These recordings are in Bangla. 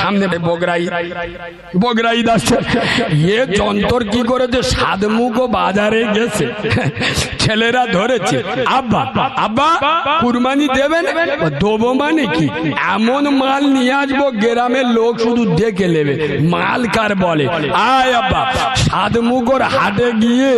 সামনে বগরাই। বগরাই আসছে এ যন্তর কি করেছে? সাদমুখ বাজারে গেছে। ছেলেরা ধরেছে আব্বা আব্বা কুরবানি দেবেন? দেবো মানে কি? এমন মাল নিয়ে আসব গ্রামের লোক শুধু দেখে নেবে। মাল কার বলে? আয় আব্বা সাদমুখর হাটে গিয়ে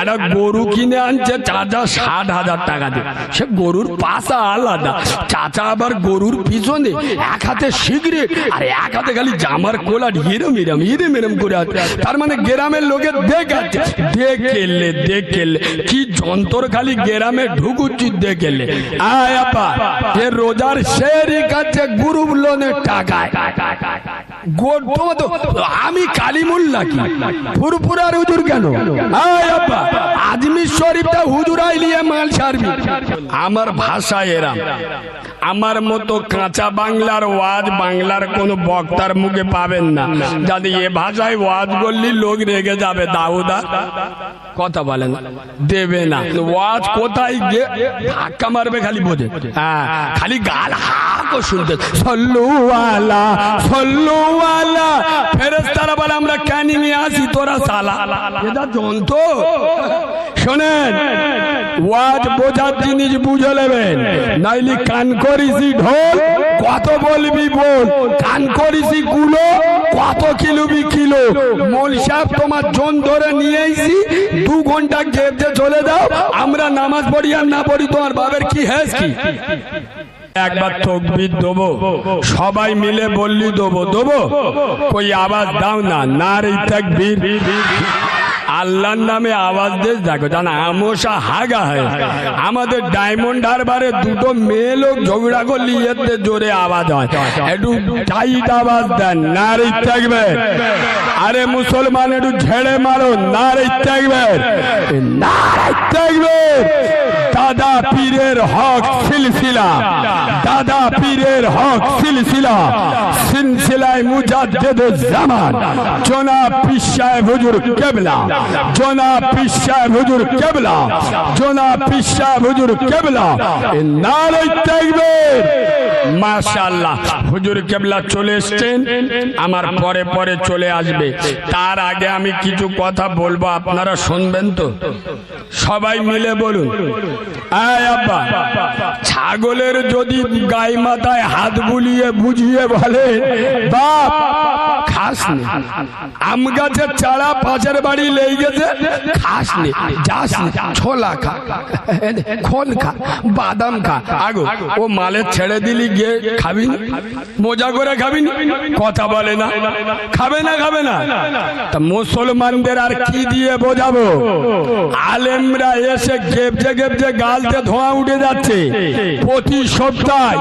একটা গরু কিনে আনছে চাচা ষাট হাজার টাকা দিয়ে। সে গরুর পাশা আলাদা। চাচা আবার গরুর পিছনে এক হাতে সিগারেট আর এক খালি জামার কোলা হিরম হিরম হিরম হিরম করে আছে তার মানে গ্রামের লোকের দেখাচ্ছে দেখেলে দেখেলে। কি যন্ত্র খালি গ্রামে ঢুকুচ্ছি দেখেলে। আয় আপা, এ রোজার শেরই কাছে গ্রুপ লোনের টাকায়। আমি কালিমুল্লা কি? ফুরফুরার হুজুর কেন? আজমির শরীফটা হুজুর আইলিয়ে মাল ছাড়বি আমার ভাষা এরাম। আমার মতো কাঁচা বাংলার ওয়াজ বাংলার কোন বক্তার মুখে পাবেন না। যদি এ ভাষায় ওয়াজ করলি লোক রেগে যাবে, দাউদা। কথা বলেন। দেবে না। ওয়াজ কোথায় গিয়ে ধাক্কা মারবে খালি বোঝে। হ্যাঁ খালি গাল হাকো শুনতে। সল্লুওয়ালা সল্লুওয়ালা। ফেরেস্তারা বলে, আমরা ক্যানিং এ আসি? তোরা সালা। এটা যন্ত্র শোনেন, ওয়াজ বোঝার জিনিস বুঝে নেবেন। নাইলি কান করিসি ঢোল, কত বলবি বল? কান করিসি কুলো কত কিলোবি কিলো? মোল সাহেব তোমার জন ধরে নিয়ে এসি দু ঘণ্টা গেপতে চলে দাও আমরা নামাজ পড়ি আর না পড়ি, তোমার বাবার কি হ্যাস কি? একবার তকবির দেবো, সবাই মিলে বললি দেবো দেবো? কই আওয়াজ দাও না না রে তকবির। আল্লাহর নামে আওয়াজ দেশ দেখো জানা, আমসা হাগা হয়। আমাদের ডায়মন্ড হারবারে দুটো মেয়ে লোক ঝগড়া করলি এতে জোরে আওয়াজ হয়। একটু টাইট আওয়াজ দেন, নারী থাকবে আরে মুসলমান, একটু ঝেড়ে মারো, নারী থাকবে নারী থাকবে দাদা পীরের হক সিলসিলা। দাদা পীরের হক সিলসিলা। সিলসিলায় মুজাদ্দেদ জামান। জনাব পীর সাহেব হুজুর কেবলা। জনাব পীর সাহেব হুজুর কেবলা। জনাব পীর সাহেব হুজুর কেবলা। নারে তাকবীর। মাশাআল্লাহ। হুজুর কেবলা চলে এসেছেন। আমার পরে পরে চলে আসবে। তার আগে আমি কিছু কথা বলব। আপনারা শুনবেন তো? সবাই মিলে বলুন। ছাগলের যদি গাই মাথায় হাত বুলিয়ে বুঝিয়ে বলে বাপ আম গাছের চারা পাশের বাড়ি লেগে গেছে খাস নে যাস ছোলা খা, খোল খা, বাদাম খা। আগো, ও মালে ছেড়ে দিলি, গিয়ে খাবি মজা করে খাবি কথা বলে না। খাবে না খাবে না। তা মুসলমানদের আর কি দিয়ে বোঝাবো? আলেমরা এসে গেপজে গেপজে গালতে ধোঁয়া উঠে যাচ্ছে। প্রতি সপ্তাহে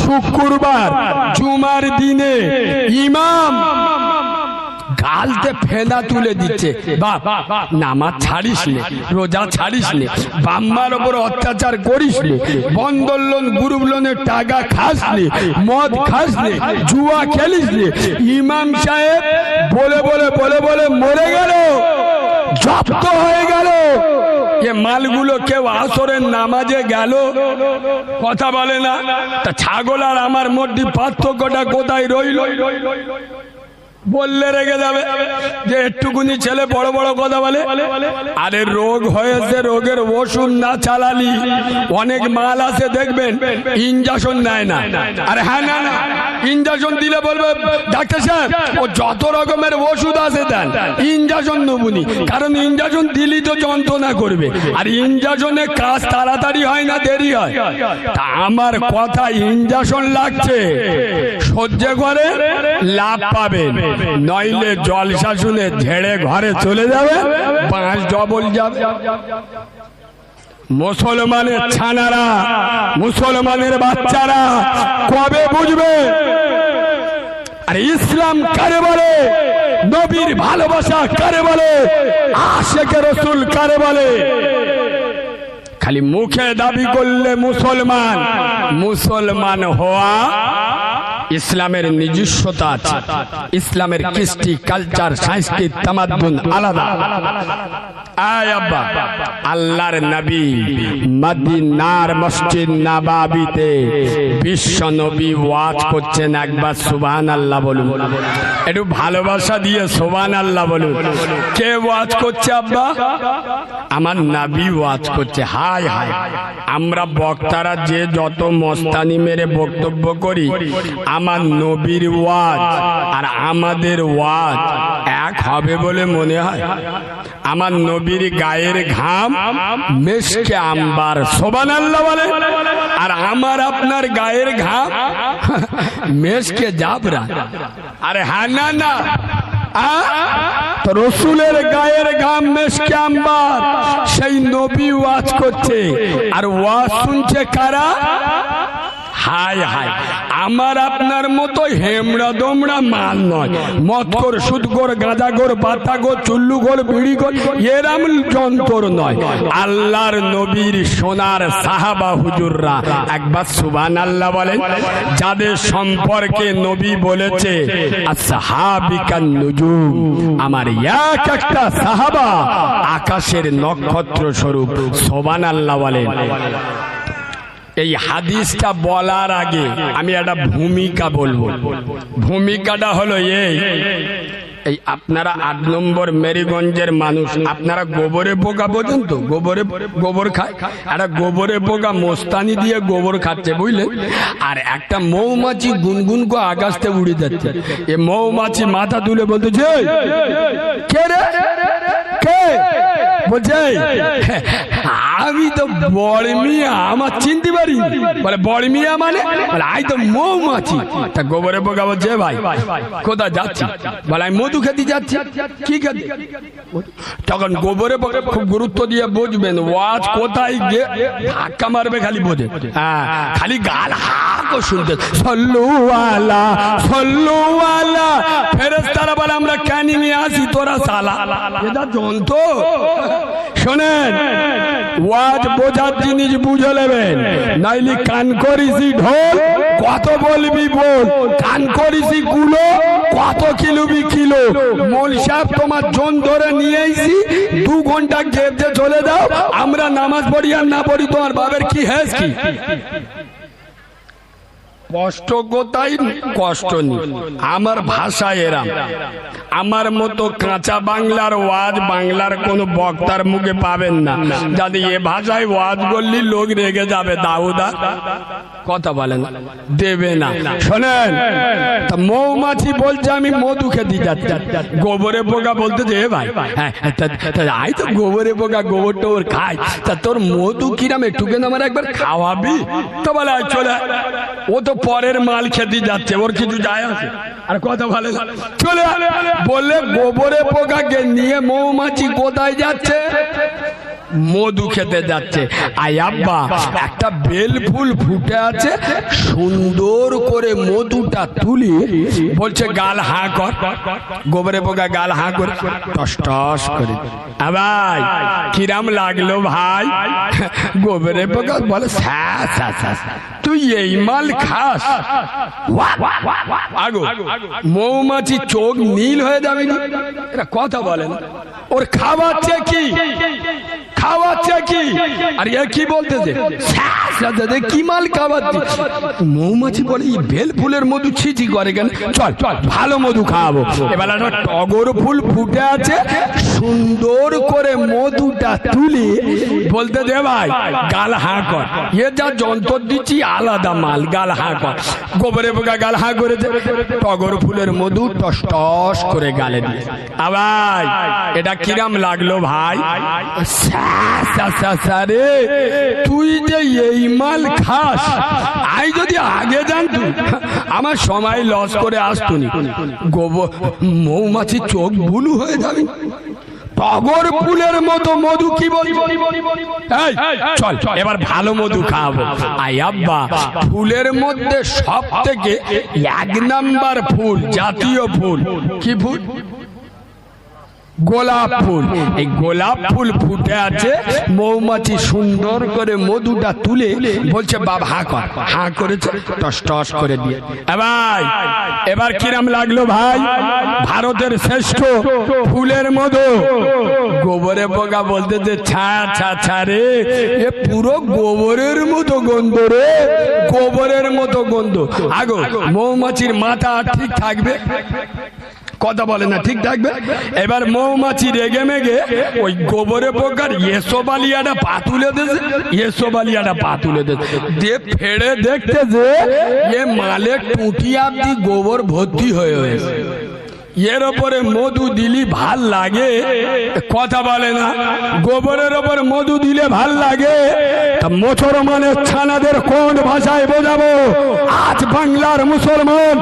শুক্রবার, জুমার দিনে ইমাম গালতে ফেনা তুলে দিচ্ছে। বাপ নামাজ ছাড়িস নে, রোজা ছাড়িস নে, বাম্মার ওপর অত্যাচার করিস নে বন্ধন লোন গ্রুপ লোনের টাকা খাস নে, মদ খাস নে, জুয়া খেলিস নে। ইমাম সাহেব বলে বলে বলে বলে, মরে গেল, জব্দ হয়ে গেল। এ মালগুলো কেউ আসরের নামাজে গেল? কথা বলে না? তা ছাগল আর আমার মধ্যে পার্থক্যটা কোথায় রইল? বললে রেগে যাবে যে একটুকুনি ছেলে বড় বড় কথা বলে। আরে রোগ হয়েছে, রোগের ওষুধ না চালালি। অনেক মাল আছে, দেখবেন ইঞ্জেকশন নেয় না। আরে হ্যাঁ না না ইঞ্জেকশন দিলে বলবে, ডাক্তার সাহেব, ও যত রকমের ওষুধ আছে দেন ইঞ্জেকশন নেবুনি। কারণ ইঞ্জেকশন দিলি তো যন্ত্রণা করবে। আর ইঞ্জেকশনে কাজ তাড়াতাড়ি হয় না, দেরি হয়। তা আমার কথা ইঞ্জেকশন লাগছে। সহ্য করে, লাভ পাবেন। নইলে জলসা শুনে ঝেড়ে ঘরে চলে যাবে পাঁচ ডবল যাবে। মুসলমানের ছানারা, মুসলমানের বাচ্চারা কবে বুঝবে? আর ইসলাম কারে বলে? নবীর ভালোবাসা কারে বলে? আশেকে রসুল কারে বলে? খালি মুখে দাবি করলে মুসলমান মুসলমান হওয়া ইসলামের নিজস্বতা আছে। ইসলামের কৃষ্টি কালচার সংস্কৃতি, তামাদ্দুন আলাদা। আল্লাহর নবী মদিনার মসজিদ নাবাবিতে বিশ্ব নবী ওয়াজ করছেন একবার সুবহান আল্লাহ বলুন। একটু ভালোবাসা দিয়ে সুবহান আল্লাহ বলুন। কে ওয়াজ করছে আব্বা? আমার নাবি ওয়াজ করছে। হাই হাই আমরা বক্তারা যে যত মস্তানি মেরে বক্তব্য করি আমার নবীর ওয়াজ আর আমাদের ওয়াজ এক হবে বলে মনে হয়। আমার নবীর গায়ের ঘাম মেশকে আম্বার। সোবান আল্লাহ বলে। আর আমার আপনার গায়ের ঘাম মেশকে জাবরা। আরে হ্যাঁ না না। রসুলের গায়ের ঘাম মেশকে আম্বার। সেই নবী ওয়াজ করছে। আর ওয়াজ শুনছে কারা? হায় হায়। আমার আপনার মতো হেমড়া দমড়া মাল নয়। মতকর সুদগোর, গাঁজাগোর, বাতাগোর, চুল্লুগোর, বিড়িগোর, এরাম যন্ত্র নয়। আল্লাহর নবীর সোনার সাহাবা হুজুররা একবার সুবান আল্লাহ বলেন, যাদের সম্পর্কে নবী বলেছে সাহাবিকান নুজুম আমার এক একটা সাহাবা আকাশের নক্ষত্র স্বরূপ সোবান আল্লাহ বলেন। এই হাদিসটা বলার আগে আমি একটা ভূমিকা বলব। ভূমিকাটা হলো এই। এই আপনারা আট নম্বর মেরিগঞ্জের মানুষ, আপনারা গোবরে পোকা বোঝেন তো? গোবরে গোবর খায়? একটা গোবরে পোকা মোস্তানি দিয়ে গোবর খাচ্ছে, বুঝলেন? আর একটা মৌমাছি গুনগুন করে আকাশতে উড়ে যাচ্ছে। এ মৌমাছি মাথা তুলে বলতে যে কে রে? কে? আমি তো বড় মিয়া, আমার চিনতে পারি। বলে, বড় মিয়া মানে? আই তো মৌমাছি। তা গোবরে পোকা বলছে, ভাই, কোথায় যাচ্ছি? বলে, আমি মধু খেতে যাচ্ছি। কি খেতে? তখন গোবরে খুব গুরুত্ব দিয়ে বুঝবেন, ওয়াজ কোথায় গিয়ে ধাক্কা মারবে খালি বোঝে। হ্যাঁ খালি গাল হাঁকো শুনতে। সল্লুওয়ালা সল্লুওয়ালা ফেরেস্তারা বলে, আমরা ক্যানিংয়ে আসি তোরা, সালা? এটা জন্ত শোনেন, ওয়াজ বোঝার জিনিস বুঝে নেবেন। নাইলি কান করিসি ঢোল, কত বলবি বল। কান করিসি কুলো, কত কিলোবি কিলো মোল সাহেব তোমার জন ধরে নিয়ে এসি দু ঘণ্টা গেপে চলে দাও আমরা নামাজ পড়ি আর না পড়ি, তোমার বাবার কি হ্যাঁ কি কষ্ট কোথায় কষ্ট নেই আমার ভাষা এরাম। আমার মতো কাঁচা বাংলার ওয়াজ বাংলার কোন বক্তার মুখে পাবেন না। যদি এ ভাষায় ওয়াজ বললি, লোক রেগে যাবে, দাউদা। কথা বলেন। দেবে না। শোনেন তা মৌমাছি বলছে আমি মধু খেতে যাচ্ছি। গোবরে পোকা বলতে যে ভাই হ্যাঁ, তা- আই তো গোবরে পোকা গোবর টোবর খাই তা তোর মধু কিরাম একটুকে আমার একবার খাওয়াবি? তো বলে আয় চলে ও তো পরের মাল খেতে যাচ্ছে ওর কিছু যায় আছে আর কথা বলে না। চলে বললে গোবরে পোকাকে নিয়ে মৌমাছি কোথায় যাচ্ছে? মধু খেতে যাচ্ছে। আই আব্বা, একটা বেল ফুল ফুটে আছে, সুন্দর করে মধুটা তুলি, বলছে গাল হা কর। গোবরে পোকা গাল হা করে, টস টস করে। ভাই, কিরাম লাগল ভাই? গোবরে পোকা বলে। তুই এই মাল খাস। আগো, মৌমাছি চোখ নীল হয়ে যাবে এরা কথা বলে না। ওর খাওয়াচ্ছে কি? কি? কি মাল মৌমাছি বলে বেল ফুলের মধু করে কেন? চল ভালো মধু খাওয়াবো। এবার টগর ফুল ফুটে আছে সুন্দর করে মধুটা তুলে বলতে দে ভাই গাল হাঁ কর। এ যা যন্ত্র দিচ্ছি আলাদা মাল গাল হাঁ কর। গোবরে পোকা গাল হাঁ করে টগর ফুলের মধু টস টস করে গালে দিয়ে আবার এটা কিরাম লাগল ভাই। রে তুই যে এই মাল খাস। আই যদি আগে জানতু আমার সময় লস করে আসতুনি। গোবর মৌমাছির চোখ বুলু হয়ে যাবে। টগর ফুলের মতো মধু কি বলি চল এবার ভালো মধু খাব আই আব্বা ফুলের মধ্যে সব থেকে এক নাম্বার ফুল জাতীয় ফুল কি ফুল গোলাপ ফুল। এই গোলাপ ফুল ফুটে আছে, মৌমাছি সুন্দর করে মধুটা তুলে বলছে বাবা হা কর। হা করেছে, টস টস করে দিয়ে। এবার এবার কিরাম লাগল ভাই? ভারতের শ্রেষ্ঠ ফুলের মধু। গোবরে পোকা বলতে যে ছা ছা ছা রে। এ পুরো গোবরের মতো গন্ধ রে, গোবরের মতো গন্ধ। আগো, মৌমাছির মাথা ঠিক থাকবে? কথা বলে না, ঠিক থাকবে? এবার মৌমাছি রেগে মেগে ওই গোবরে পোকার এসো বালিয়াটা পা তুলে দিয়েছে এসো বালিয়াটা পা তুলে দিয়েছে যে ফেড়ে দেখতে যে এ মালে টুটি আপনি গোবর ভর্তি হয়ে হয়েছে। এর ওপরে মধু দিলি ভালো লাগে। কথা বলে না। গোবরের ওপর মধু দিলে ভালো লাগে। মুসলমানের ছানাদের কোন ভাষায় বোঝাবো? আজ বাংলার মুসলমান,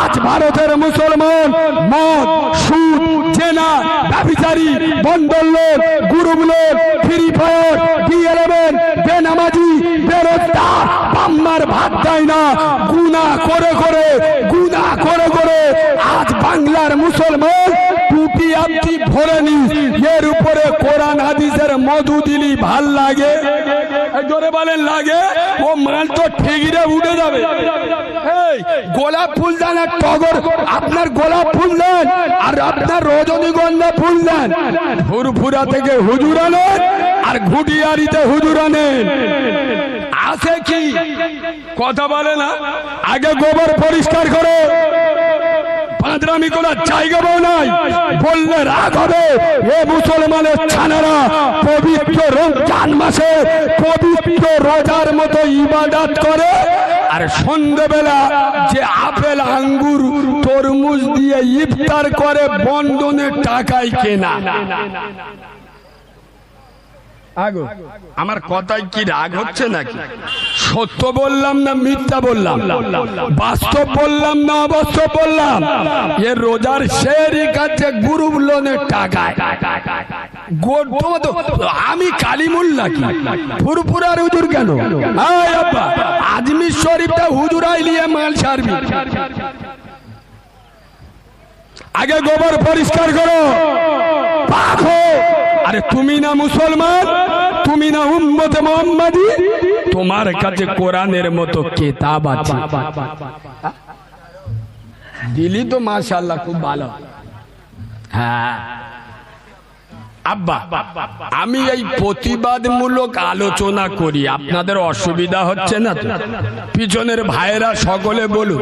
আজ ভারতের মুসলমান, মদ, সুদ, জেনা, ব্যভিচারী বন্দর লোক গ্রুপ লোক ফ্রি ফায়ার, ডি ইলেভেন বেনামাজি, বেরোজগার, বাম্মার ভাত দেয় না। গুনা করে করে গুনা করে করে বাংলার মুসলমান টুপি আপনি ভরে নিস। এর উপরে কোরআন, হাদিসের মধু দিলি, ভালো লাগে? জোরে বলেন, লাগে? ও মাল তো ঠিকরে উঠে যাবে। গোলাপ ফুল দেন আর টগর। আপনার গোলাপ ফুল দেন আর আপনার রজনীগন্ধা ফুল দেন। ফুরফুরা থেকে হুজুর আনেন আর ঘুটিয়ারিতে হুজুর আনেন। আছে কি? কথা বলে না? আগে গোবর পরিষ্কার করো পাঁচরামি করার জায়গা বউ নাই। বললে রাগ হবে। এ মুসলমানের ছানারা পবিত্র রমজান মাসে পবিত্র রোজার মতো ইবাদত করে। আর সন্ধ্যেবেলা যে আপেল আঙ্গুর তরমুজ দিয়ে ইফতার করে বন্ধনের টাকায় কেনা। আমার কথায় কি রাগ হচ্ছে নাকি? সত্য বললাম না মিথ্যা বললাম? বাস্তব বললাম না অবাস্তব বললাম? এ রোজার শেরই কাছে গ্রুপ লোনের টাকায় আমি কালিমুল্লা কি ফুরফুরার হুজুর কেন? আজমির শরীফটা হুজুরাই নিয়ে মাল ছাড়বি। আগে গোবর পরিষ্কার করো। পাক হো। আরে তুমি না মুসলমান, তুমি না উম্মতে মোহাম্মদী, তোমার কাছে কোরআনের মতো কেতাব আছে। দিলি তো মাশাআল্লাহ, খুব ভালো। হ্যাঁ। আব্বা, আমি এই প্রতিবাদমূলক আলোচনা করি। আপনাদের অসুবিধা হচ্ছে না তো? পিছনের ভাইয়েরা সকলে বলুন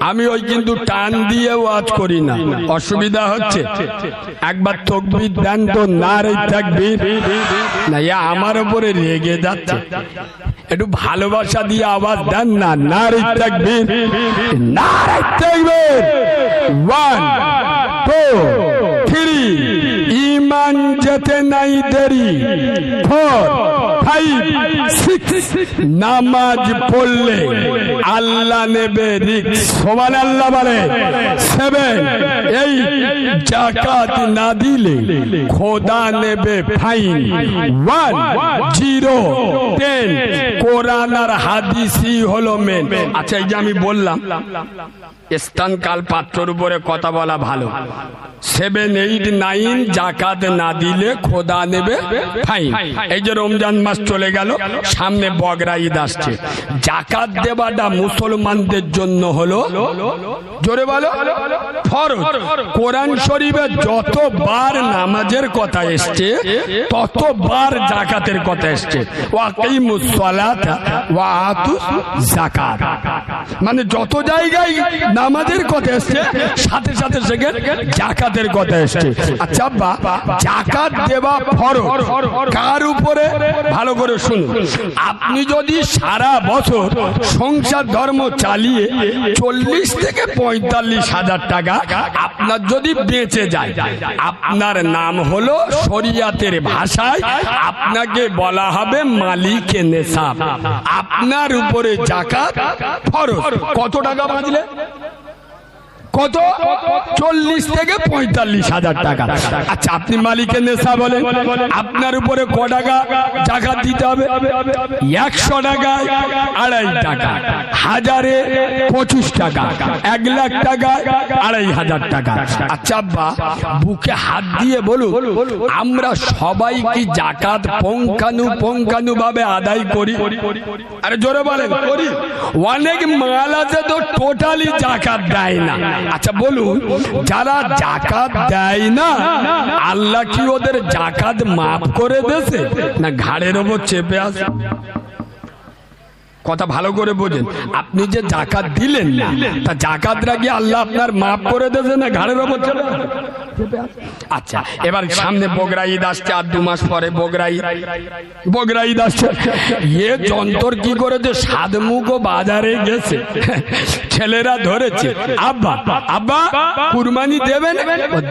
আমি ওই কিন্তু টান দিয়ে ওয়াজ করি না। অসুবিধা হচ্ছে। একবার তকবির দেন তো না রে তাকবীর। না, ইয়া আমার উপরে রেগে যাচ্ছে। একটু ভালোবাসা দিয়ে আওয়াজ দেন না না রে তাকবীর। না রে তাকবীর। ওয়ান টু থ্রি ইমান যেতে নাই দেরি। ফোর ফাইভ সিক্স নামাজ পড়লে আল্লাহ নেবে সমান আল্লাহ বলে সেভেন এই জাকাত না দিলে খোদা নেবে ফাইন ওয়ান জিরো টেন কোরআন আর হাদিসই হলো মেন আচ্ছা এই যে আমি বললাম স্থান কাল পাত্রর উপরে কথা বলা ভালো। সেভেন এইট নাইন জাকাত না দিলে খোদা নেবে ফাইন। এই যে রমজান মাস চলে গেল, সামনে বগরা ঈদ আসছে। জাকাত দেওয়াটা মুসলমানদের জন্য হলো, জোরে বলো, ফরজ। কোরআন শরীফে যতবার নামাজের কথা এসছে, ততবার জাকাতের কথা এসছে। যাকাত। মানে যত জায়গায় নামাজের কথা এসছে, সাথে সাথে সেখানে জাকাতের কথা এসছে। আচ্ছা বা জাকাত দেওয়া ফরজ। কার উপরে? ভালো করে শুনুন। আপনি যদি সারা বছর সংসার ধর্ম চালিয়ে চল্লিশ থেকে পঁয়তাল্লিশ হাজার টাকা আপনার যদি বেঁচে যায় আপনার নাম হলো শরিয়াতের ভাষায় আপনাকে বলা হবে মালিকে নেশাব। আপনার উপরে জাকাত ফরজ। কত টাকা বাঁচলে? কত? চল্লিশ থেকে পঁয়তাল্লিশ হাজার টাকা। আচ্ছা আপনি মালিকের নেশা বলেন। আপনার উপরে ক টাকা জাকাত দিতে হবে? একশো টাকায় আড়াই টাকা। হাজারে পঁচিশ টাকা। এক লাখ টাকা আড়াই হাজার টাকা। আচ্ছা আব্বা, বুকে হাত দিয়ে বলুন, আমরা সবাই কি জাকাত পঙ্কানু পঙ্কানু ভাবে আদায় করি? আরে জোরে বলেন। অনেক মাল আছে তো টোটালি জাকাত দেয় না। আচ্ছা বলুন, যারা জাকাত দেয় না, আল্লাহ কি ওদের জাকাত মাফ করে দেছে? না ঘাড়ের ওপর চেপে আসে কথা ভালো করে বোঝেন, আপনি যে জাকাত দিলেন না, তা জাকাত রাখি আল্লাহ আপনার মাফ করে দেবে না ঘাড়ের ওপর আচ্ছা এবার সামনে আসছে, আর দু মাস পরে আসছে। যন্তর কি করেছে সাদমুখো বাজারে গেছে? ছেলেরা ধরেছে, আব্বা আব্বা, কুরবানি দেবেন?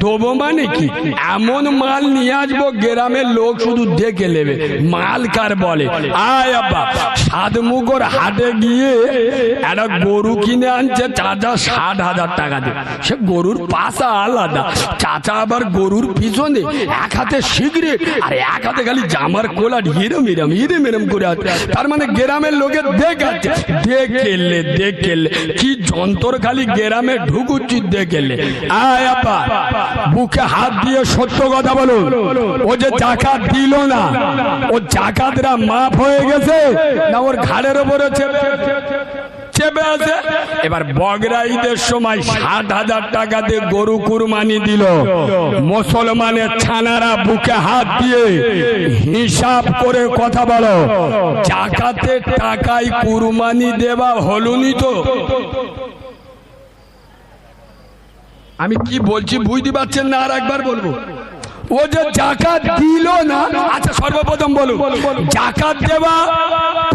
দেবো মানে কি? এমন মাল নিয়ে আসব, গ্রামের লোক শুধু দেখে নেবে। মাল কার বলে? আয় আব্বা সাদমুখোর হাটে গিয়ে একটা গরু কিনে আনছে চাচা ষাট হাজার টাকা দিয়ে। সে গরুর পাশা আলাদা চাচা আবার গরুর পিছনে, এক হাতে সিগারেট আর এক হাতে খালি জামার কোলা হিরম হিরম হিরম হিরম করে আছে। তার মানে গ্রামের লোকে দেখাচ্ছে, দেখেলে দেখেলে, কি যন্ত্র খালি গ্রামে ঢুকুচ্ছি, দেখেলে। আয় আপা, বুকে হাত দিয়ে সত্য কথা বলুন। ও যে জাকাত দিল না, ও জাকাতরা মাফ হয়ে গেছে, না ওর ঘাড়ের ওপরে চেপে চেপে আছে। এবার বগরা সময় ষাট হাজার টাকা দিয়ে গরু কুরবানি দিল। মুসলমানের ছানারা বুকে হাত দিয়ে হিসাব করে কথা বলো। জাকাতের টাকায় কুরবানি দেওয়া হলুনি তো। আমি কি বলছি বুঝতে পারছেন না আর একবার বলব? ও যে জাকাত দিল না আচ্ছা সর্বপ্রথম বলুন। জাকাত দেওয়া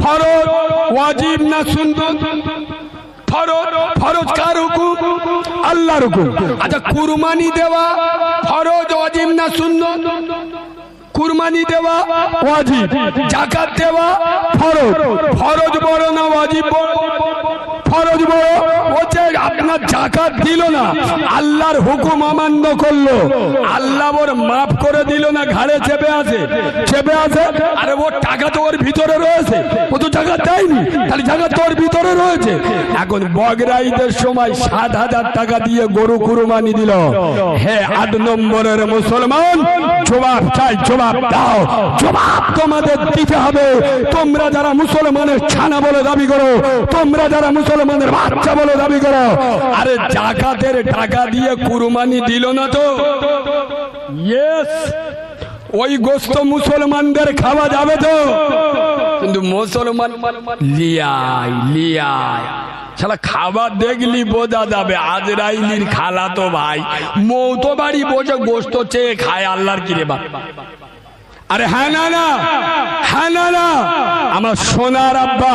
ফরজ ওয়াজিব না সুন্দর ফরজ ফরজ কার হুকুম? আল্লাহর হুকুম। আচ্ছা কুরবানি দেওয়া ফরজ ওয়াজিব না সুন্দর কুরবানি দেওয়া ওয়াজিব। জাকাত দেওয়া ফরজ। ফরজ বড় না ওয়াজিব বড়? ফরজ বড়। যে আপনার জাকাত দিল না। আল্লাহর হুকুম অমান্য করল। আল্লাহ ওর মাফ করে দিল না, ঘাড়ে চেপে আছে। চেপে আছে? আরে ওর টাকা তো ওর ভিতরে রয়েছে। ও তো জাকাত দেয়নি। তাহলে জাকাত তো ওর ভিতরে রয়েছে। এখন বগরাইদের সময় সাত হাজার টাকা দিয়ে গরু কুরবানি দিল। হে আট নম্বরের মুসলমান, জবাব চাই, জবাব দাও। জবাব তোমাদের দিতে হবে। তোমরা যারা মুসলমানের ছানা বলে দাবি করো, তোমরা যারা মুসলমানের বাচ্চা বলে দাবি করো। আরে জাকাতের টাকা দিয়ে কুরবানি দিল না তো? ইয়েস ওই গোস্ত মুসলমানদের খাওয়া যাবে তো। কিন্তু মুসলমান লিয়াই লিয়াই। শালা খাবার দেখলি বোঝা যাবে আজরাইলির খালা তো ভাই। মৌতো বাড়ি বসে গোস্ত চেয়ে খায় আল্লাহর কিরে বা আরে হ্যাঁ না না। হ্যাঁ না না। আমার সোনার আব্বা,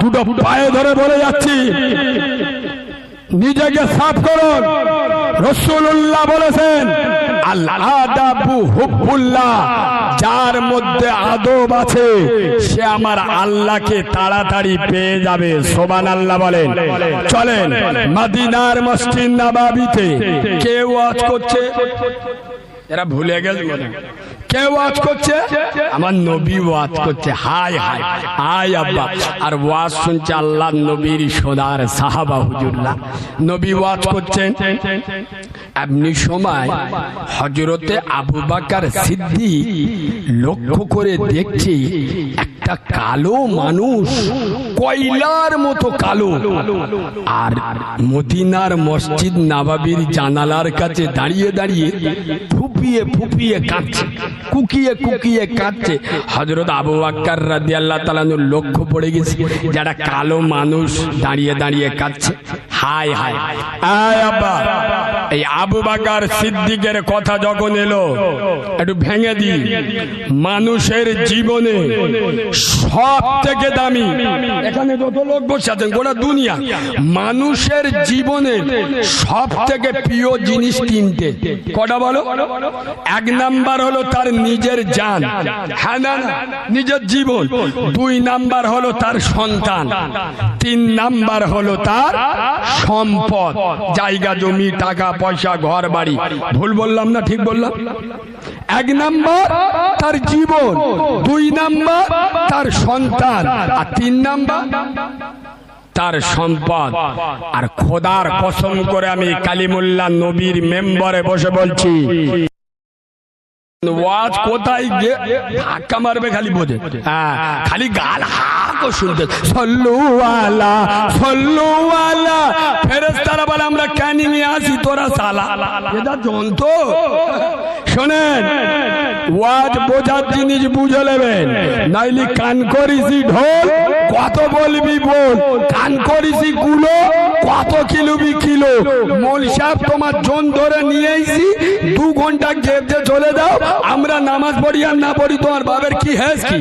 দুটো পায়ে ধরে বলে যাচ্ছি। নিজেকে সাফ করুন। রসুল্লাহ বলেছেন যার মধ্যে আদব আছে, সে আমার আল্লাহকে তাড়াতাড়ি পেয়ে যাবে। সোবান আল্লাহ বলেন। চলেন, মাদিনার মসজিদ নাবাবিতে কে ওয়াজ করছে? এরা ভুলে গেল কে ওয়াজ করছে? আমার নবী ওয়াজ করছে। হাই হাই হাই আব্বা। আর ওয়াজ শুনছে আল্লাহ নবীর সোনার সাহাবা হুজুল্লাহ নবী ওয়াজ করছেন। এমনি সময় হজরতে আবু বাকার সিদ্ধি লক্ষ্য করে দেখছি একটা কালো মানুষ, কয়লার মতো কালো। আর মদিনার মসজিদ নাবাবির জানালার কাছে দাঁড়িয়ে দাঁড়িয়ে ফুপিয়ে ফুপিয়ে কাঁদছে। কুকিয়ে কুকিয়ে কাঁদছে। হজরত আবু আক্কার রাদি আল্লাহ তালানুর লক্ষ্য পড়ে গেছে। যারা কালো মানুষ দাঁড়িয়ে দাঁড়িয়ে কাঁদছে। হায় হায়। আয় আব্বা। এই আবু বাকার সিদ্দিকের কথা যখন এলো, একটু ভেঙে দি মানুষের জীবনে সব থেকে দামি, এখানে যত লোক বসে আছেন, গোটা দুনিয়া, মানুষের জীবনে সব থেকে প্রিয় জিনিস তিনটে। কটা বলো? এক নাম্বার হলো তার নিজের জান। হ্যাঁ নিজের জীবন। দুই নাম্বার হলো তার সন্তান। তিন নাম্বার হলো তার সম্পদ। জায়গা, জমি, টাকা পয়সা ঘর বাড়ি। ভুল বললাম না ঠিক বললাম? এক নাম্বার তার জীবন দুই নাম্বার তার সন্তান আর তিন নাম্বার তার সম্পদ। আর খোদার কসম করে আমি কালিমুল্লাহ নবীর মেম্বারে বসে বলছি ওয়াজ কোথায় গিয়ে ধাক্কা মারবে খালি বোঝে। হ্যাঁ খালি গাল হাকো শুনতে। সল্লুওয়ালা সল্লুওয়ালা ফেরেস্তারা বলে, আমরা ক্যানিং নিয়ে আসি তোরা সালা। এটা জন্তু শোনেন ওয়াজ বোঝার জিনিস বুঝে নেবেন। নাইলি কান করিসি ঢোল কত বলবি বল? কান করিসি গুলো কত কিলোবি কিলো? মল সাহেব তোমার জন ধরে নিয়ে এসি দু ঘণ্টা গেপতে চলে দাও আমরা নামাজ পড়ি আর না পড়ি তোমার বাবের কি হ্যাঁ কি?